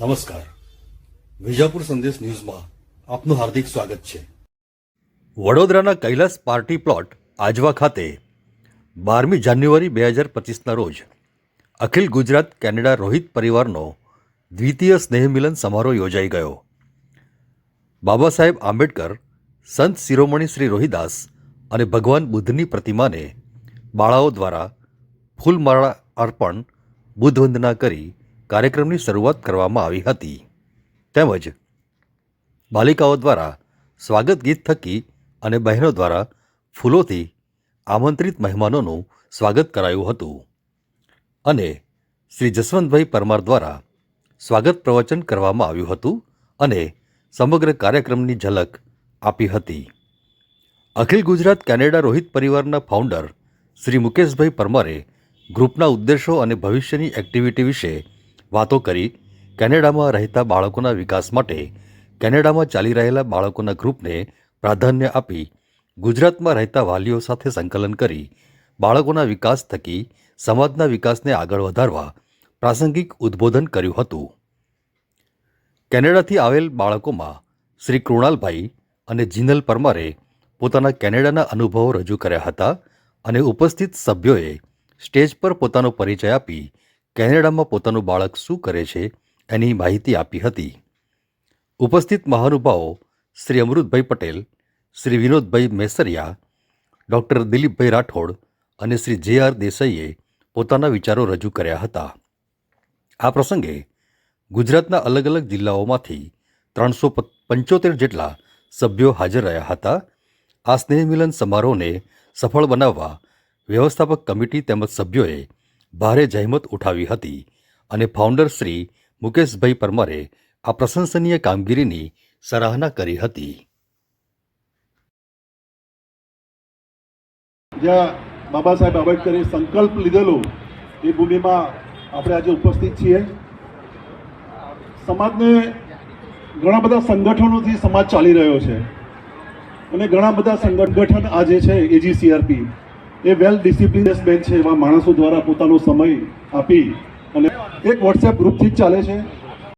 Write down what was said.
નમસ્કાર. વિજાપુર સંદેશ ન્યૂઝમાં આપનું હાર્દિક સ્વાગત છે. વડોદરાના કૈલાસ પાર્ટી પ્લોટ આજવા ખાતે બારમી જાન્યુઆરી બે હજાર પચીસના રોજ અખિલ ગુજરાત કેનેડા રોહિત પરિવારનો દ્વિતીય સ્નેહમિલન સમારોહ યોજાઈ ગયો. બાબા સાહેબ આંબેડકર, સંત શિરોમણી શ્રી રોહિદાસ અને ભગવાન બુદ્ધની પ્રતિમાને બાળાઓ દ્વારા ફૂલમાળા અર્પણ બુદ્ધવંદના કરી કાર્યક્રમની શરૂઆત કરવામાં આવી હતી. તેમજ બાલિકાઓ દ્વારા સ્વાગત ગીત થકી અને બહેનો દ્વારા ફૂલોથી આમંત્રિત મહેમાનોનું સ્વાગત કરાયું હતું. અને શ્રી જસવંતભાઈ પરમાર દ્વારા સ્વાગત પ્રવચન કરવામાં આવ્યું હતું અને સમગ્ર કાર્યક્રમની ઝલક આપી હતી. અખિલ ગુજરાત કેનેડા રોહિત પરિવારના ફાઉન્ડર શ્રી મુકેશભાઈ પરમારે ગ્રુપના ઉદ્દેશો અને ભવિષ્યની એક્ટિવિટી વિશે વાતો કરી કેનેડામાં રહેતા બાળકોના વિકાસ માટે કેનેડામાં ચાલી રહેલા બાળકોના ગ્રુપને પ્રાધાન્ય આપી ગુજરાતમાં રહેતા વાલીઓ સાથે સંકલન કરી બાળકોના વિકાસ થકી સમાજના વિકાસને આગળ વધારવા પ્રાસંગિક ઉદ્બોધન કર્યું હતું. કેનેડાથી આવેલ બાળકોમાં શ્રી કૃણાલભાઈ અને જીનલ પરમારે પોતાના કેનેડાના અનુભવો રજૂ કર્યા હતા અને ઉપસ્થિત સભ્યોએ સ્ટેજ પર પોતાનો પરિચય આપી કેનેડામાં પોતાનું બાળક શું કરે છે એની માહિતી આપી હતી. ઉપસ્થિત મહાનુભાવો શ્રી અમૃતભાઈ પટેલ, શ્રી વિનોદભાઈ મેસરિયા, ડૉક્ટર દિલીપભાઈ રાઠોડ અને શ્રી જે આર દેસાઈએ પોતાના વિચારો રજૂ કર્યા હતા. આ પ્રસંગે ગુજરાતના અલગ અલગ જિલ્લાઓમાંથી ત્રણસો પંચોતેર જેટલા સભ્યો હાજર રહ્યા હતા. આ સ્નેહમિલન સમારોહને સફળ બનાવવા વ્યવસ્થાપક કમિટી તેમજ સભ્યોએ ભારે જહેમત ઉઠાવી હતી અને ફાઉન્ડર શ્રી મુકેશભાઈ પરમારે આ પ્રશંસનીય કામગીરીની સરાહના કરી હતી. જ્યાં બાબા સાહેબ આંબેડકરે સંકલ્પ લીધેલો એ ભૂમિમાં આપણે આજે ઉપસ્થિત છીએ. સમાજને ઘણા બધા સંગઠનોથી સમાજ ચાલી રહ્યો છે. અને ઘણા બધા સંગઠન આજે છે એજીસીઆરપી એ વેલ ડિસિપ્લિનેસ બેન છે, એવા માણસો દ્વારા પોતાનો સમય આપી અને એક વોટ્સએપ ગ્રુપથી જ ચાલે છે.